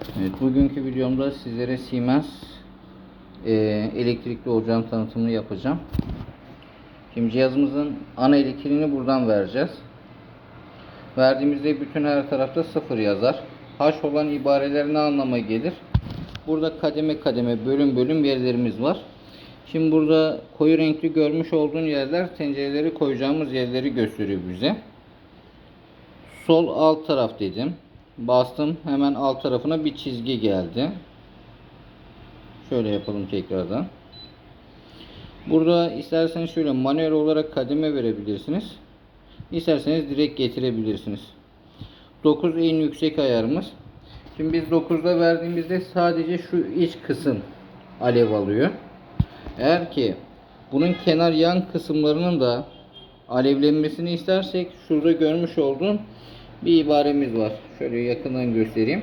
Evet, bugünkü videomda sizlere Siemens e, elektrikli ocağın tanıtımını yapacağım. Şimdi cihazımızın ana elektriğini buradan vereceğiz. Verdiğimizde bütün her tarafta sıfır yazar. H olan ibareler ne anlama gelir? Burada kademe kademe bölüm bölüm yerlerimiz var. Şimdi burada koyu renkli görmüş olduğun yerler tencereleri koyacağımız yerleri gösteriyor bize. Sol alt taraf dedim. Bastım hemen alt tarafına bir çizgi geldi. Şöyle yapalım tekrardan. Burada isterseniz şöyle manuel olarak kademe verebilirsiniz. İsterseniz direkt getirebilirsiniz. 9 en yüksek ayarımız. Şimdi biz 9'da verdiğimizde sadece şu iç kısım alev alıyor. Eğer ki bunun kenar yan kısımlarının da alevlenmesini istersek şurada görmüş olduğum bir ibaremiz var. Şöyle yakından göstereyim.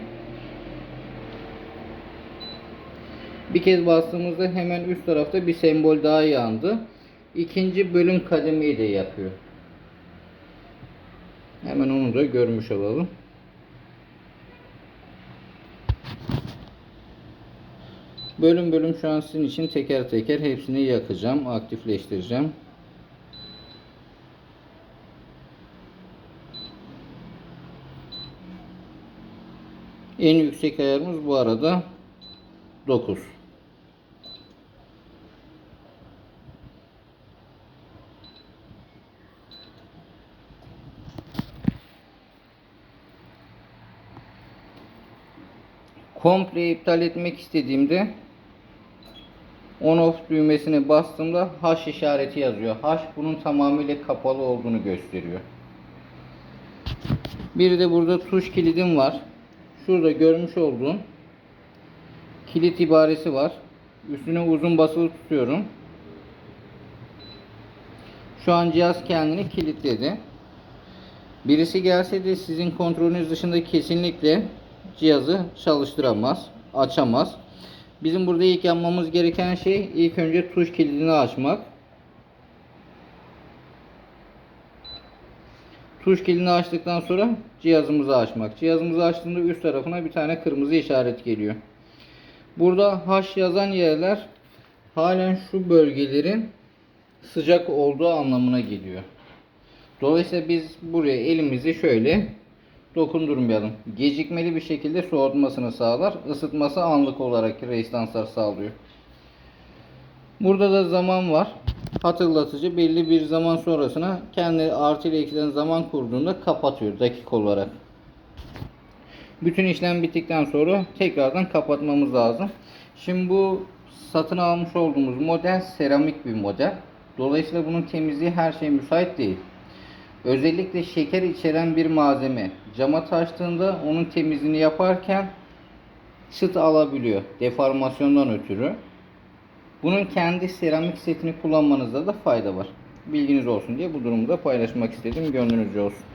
Bir kez bastığımızda hemen üst tarafta bir sembol daha yandı. İkinci bölüm kademeyi de yapıyor. Hemen onu da görmüş olalım. Bölüm bölüm şu an sizin için teker teker hepsini yakacağım, aktifleştireceğim. En yüksek ayarımız bu arada 9. Komple iptal etmek istediğimde on off düğmesine bastığımda H işareti yazıyor. H bunun tamamıyla kapalı olduğunu gösteriyor. Bir de burada tuş kilidim var. Şurada görmüş olduğum kilit ibaresi var. Üstüne uzun basılı tutuyorum. Şu an cihaz kendini kilitledi. Birisi gelse de sizin kontrolünüz dışında kesinlikle cihazı çalıştıramaz, açamaz. Bizim burada ilk yapmamız gereken şey ilk önce tuş kilidini açmak. Tuş kilidini açtıktan sonra cihazımızı açmak. Cihazımızı açtığında üst tarafına bir tane kırmızı işaret geliyor. Burada H yazan yerler halen şu bölgelerin sıcak olduğu anlamına geliyor. Dolayısıyla biz buraya elimizi şöyle dokundurmayalım. Gecikmeli bir şekilde soğutmasını sağlar. Isıtması anlık olarak rezistanslar sağlıyor. Burada da zaman var. Hatırlatıcı belli bir zaman sonrasına kendi artı ile eksilen zaman kurduğunda kapatıyor dakik olarak. Bütün işlem bittikten sonra tekrardan kapatmamız lazım. Şimdi bu satın almış olduğumuz model seramik bir model. Dolayısıyla bunun temizliği her şeye müsait değil. Özellikle şeker içeren bir malzeme cama taştığında onun temizliğini yaparken çıt alabiliyor deformasyondan ötürü. Bunun kendi seramik setini kullanmanızda da fayda var. Bilginiz olsun diye bu durumu da paylaşmak istedim. Gönlünüzce olsun.